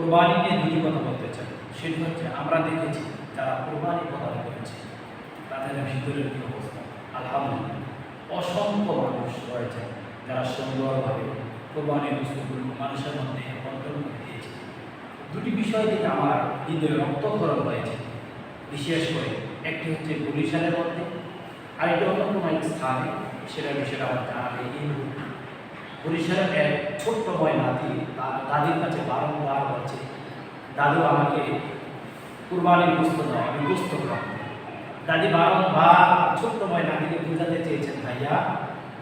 কোরবানি নিয়ে দুটি কথা বলতে চাই। সেটি হচ্ছে, আমরা দেখেছি যারা কোরবানি প্রদান করেছে তাদের ভিতরের কি অবস্থা? আলহামদুলিল্লাহ। অসংখ্য মানুষ রয়েছে যারা সুন্দরভাবে কোরবানির বস্তুগুলো মানুষের মধ্যে করে দিয়েছে দুটি বিষয় থেকে আমার হৃদয়ে রক্তক্ষরণ হয়েছে। বিশেষ করে একটি হচ্ছে বরিশালের মধ্যে, আরেকটি অন্য কোনো স্থানে, সেটা বিষয়টা আমার জানা নেই। এই। বরিশালের এক ছোট্ট বয় নাতি তার দাদির কাছে বারংবার বলছে, দাদু, আমাকে কুরবানির গোস্ত দাও আমি গোস্ত খাব দাদি বারংবার ছোট্ট বয় নাতিকে বোঝাতে চেয়েছেন, ভাইয়া,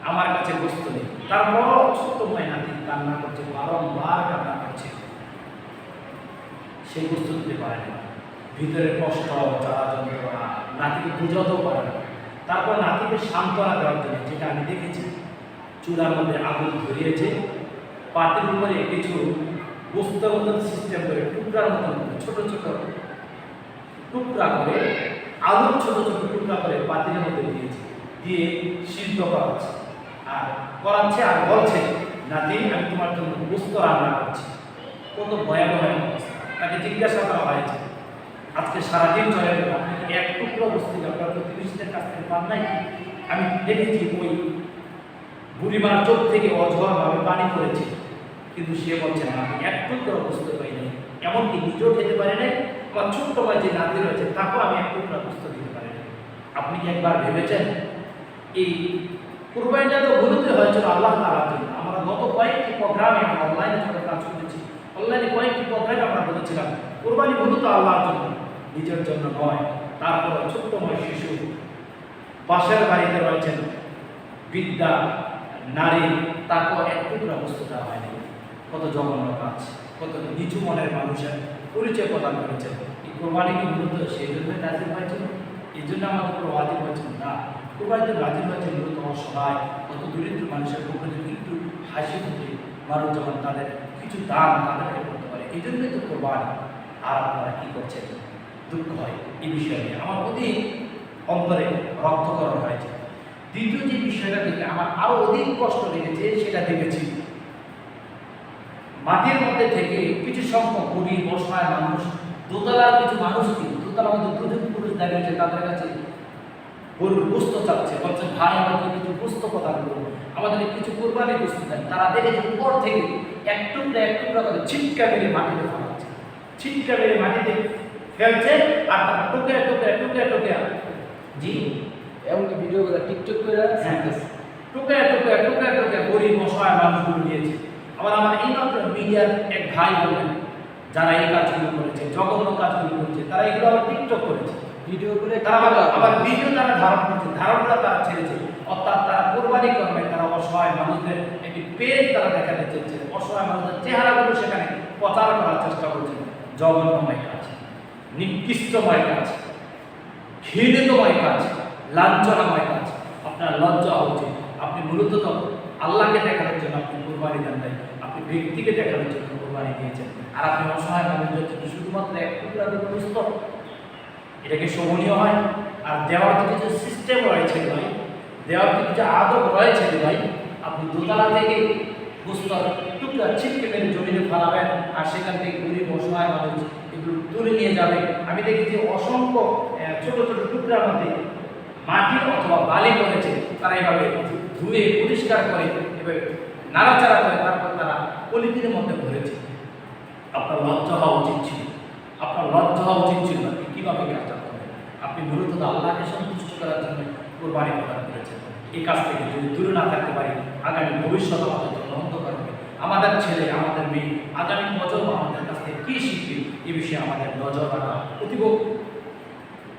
আমার কাছে গোস্ত নেই। তারপর ছোট্ট বয় নাতি কান্না করছে, বারংবার কান্না করছে। সেই গোস্ত দিতে পারে না। ভিতরে কষ্ট, জ্বালা যন্ত্রণা, নাতিকে বোঝাতেও পারে না। তারপর নাতিকে সান্ত্বনা দেওয়ার জন্য, যেটা আমি দেখেছি চূড়ার মধ্যে আগুন ধরিয়েছে। পাতির উপরে কিছু বস্তুর মতন সিস্টেম করে, টুকরার মতন ছোট ছোট টুকরা করে আলুর ছোট ছোট টুকরা করে পাতিলের মধ্যে দিয়েছে। দিয়ে সিদ্ধ করাচ্ছে আর করাচ্ছে আর বলছে, নাতি, আমি তোমার জন্য বস্তু রান্না করছি। কত ভয়াবহ তাকে জিজ্ঞাসা করা হয়েছে, আজকে সারাদিন চলে গেল আপনি এক টুকরো বস্তু আপনার প্রতিবেশীদের কাছ থেকে পান নাই আমি দেখেছি ওই বুড়িমার চোখ থেকে অঝরভাবে পানি পড়েছে। কিন্তু সে বলছে, না, আমি এক টুকরো বুঝতে পারি নাই। এমনকি নিজেও খেতে পারে নাই। আমার ছোট্ট ভাই যে নাতি রয়েছে, তাকেও আমি এক টুকরো বুঝতে দিতে পারি নাই। আপনি কি একবার ভেবেছেন? এই কুরবানিটা তো বলতে হয়েছিল আল্লাহ তালার জন্য। আমরা গত কয়েকটি প্রোগ্রামে আমরা অনলাইনে যখন কাজ করেছি। অনলাইনে কয়েকটি প্রোগ্রামে আমরা বলেছিলাম, কোরবানি মূলত আল্লাহর জন্য, নিজের জন্য নয়। তারপর ছোট্ট ছোট্টময় শিশু, পাশের বাড়িতে রয়েছেন বিদ্যা নারী, তারপর এক টুকরা বস্তু দেওয়া হয়নি। কত জঘন্য কাজ, কত নিচু মনের মানুষের পরিচয় প্রদান করেছেন এই কোরবানি কি মূলত সেই জন্যই নাজির হয়েছিল এই জন্য আমাদের উপর ওয়াজিব হয়েছিল না। কোরবানিতে নাজির হয়েছে মূলত অসহায় কত দরিদ্র মানুষের পক্ষে একটু হাসি খুঁজে মানুষ যখন তাদের কিছু দান তাদেরকে করতে পারে, এই জন্যই তো কোরবানি। আর আপনারা কী করছেন? দুঃখ হয়। এই বিষয়ে আমার অধিক অন্তরে রক্তকরণ হয়েছে। দ্বিতীয় যে বিষয়টা দেখে আমার আরও অধিক কষ্ট লেগেছে, সেটা দেখেছি। মাটির মধ্যে থেকে কিছু সংখ্যক গরিব অসহায় মানুষ, দোতলার কিছু মানুষকে দোতলার মধ্যে দুজন পুরুষ দাঁড়িয়েছে তাদের কাছে গরুর বুস্ত চাচ্ছে বলছে ভাই আমাদের কিছু বুস্ত প্রদান করুন। আমাদের কিছু কোরবানি বুস্ত দেন। তারা দেখেছে, উপর থেকে এক টুকরা এক টুকরা করে ছিটকা মেরে মাটিতে ফেলাচ্ছে। ছিটকা মেরে মাটিতে ফেলছে, আর তারা টুকরা টুকরা টুকরা টুকরা। জি? এমনকি ভিডিও করে টিকটক করে। টুকরা টুকরা টুকরা টুকরা গরিব অসহায় মানুষগুলো নিয়েছে। আবার আমার এই মাত্র মিডিয়ার এক ভাই বলেন যারা এই কাজগুলো করেছে জঘন্য কাজগুলো করেছে তারা এগুলো আবার টিকটক করেছে। ভিডিও করে তারা আবার আবার ভিডিও তারা ধারণ করছে ধারণটা তারা ছেড়েছে। অর্থাৎ তারা কোরবানি করবে তারা অসহায় মানুষদের একটি পেজ তারা দেখাতে চেয়েছে। অসহায় মানুষদের চেহারাগুলো সেখানে প্রচার করার চেষ্টা করছে। জঘন্যময় কাজ নিকৃষ্টময় কাজ ঘৃণিতময় কাজ। লাঞ্ছনাময় কাজ আপনার লজ্জা হওয়া উচিত আপনি মূলত আল্লাহকে দেখানোর জন্য আপনি কোরবানি দেন নাই। আপনি ব্যক্তিকে দেখানোর জন্য কোরবানি দিয়েছেন। আর আপনি অসহায় মানুষদের জন্য শুধুমাত্র এক টুকরা দিয়ে পুস্তক এটাকে শোভনীয় হয়। আর দেওয়ার তো কিছু সিস্টেম রয়েছে ভাই। দেওয়ার তো কিছু আদব রয়েছে ভাই, আপনি দোতলা থেকে পুস্তক টুকরা ছিটকে মেরে জমিনে ফেলাবেন আর সেখান থেকে গরিব, অসহায় মানুষ এগুলো তুলে নিয়ে যাবে। আমি দেখি যে অসংখ্য ছোট ছোট টুকরার মধ্যে মাটি অথবা বালি করেছে তারা এভাবে ধুয়ে পরিষ্কার করে, এভাবে নাড়াচাড়া করে তারপর তারা পলিথিনের মধ্যে ভরেছে। আপনার লজ্জা হওয়া উচিত ছিল। আপনার লজ্জা হওয়া উচিত ছিল না। কীভাবে কাজটা করবেন আপনি মূলত আল্লাহকে সন্তুষ্ট করার জন্য কোরবানি প্রদান করেছেন। এই কাজ থেকে যদি দূরে না থাকতে পারি, আগামী ভবিষ্যৎ আমাদের জন্য অন্ধকার হবে। আমাদের ছেলে, আমাদের মেয়ে, আগামী প্রজন্ম আমাদের কাছ থেকে কী শিখবে? এ বিষয়ে আমাদের নজর রাখা অতীব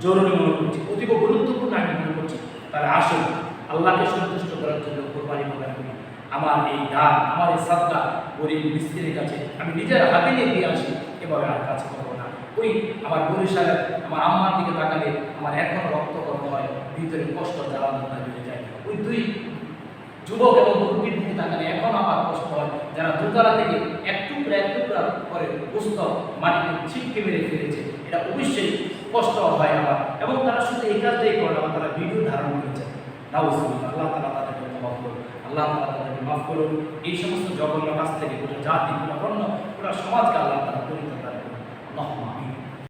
জরুরি মনে করছি, অতীব গুরুত্বপূর্ণ আমি মনে করছি। তাহলে আসুন, আল্লাহকে সন্তুষ্ট করার জন্য কোরবানি প্রদান করি। আমার এই দান, আমার এই সাদকা গরিব মিস্ত্রির কাছে আমি নিজের হাতে নিয়ে দিয়ে আসি, এভাবে আর কাজ করব না। ওই আমার বরিশালের আমার আম্মার দিকে তাকালে আমার এখন রক্তকর্ম হয়, ভিতরে কষ্ট জ্বালা যন্ত্রণা বেড়ে যায়। ওই দুই যুবক এবং মুরব্বীর দিকে তাকালে এখন আমার কষ্ট হয়, যারা দুতলা থেকে এক টুকরা এক টুকরা করে পুস্তক মাটিতে ছিটকে মেরে ফেলেছে। এটা অবশ্যই কষ্ট হয় আমার। এবং তারা শুধু এই কাজটাই করে না, তারা ভিডিও ধারণ করেছে। নাউজুবিল্লাহ, আল্লাহ তালা তাদেরকে মাফ করুন, আল্লাহ তালা তাদেরকে মাফ করুন। এই সমস্ত জঘন্য কাছ থেকে গোটা জাতি, গোটা বর্ণ, গোটা সমাজকে আল্লাহ তালা পরিত্রাণ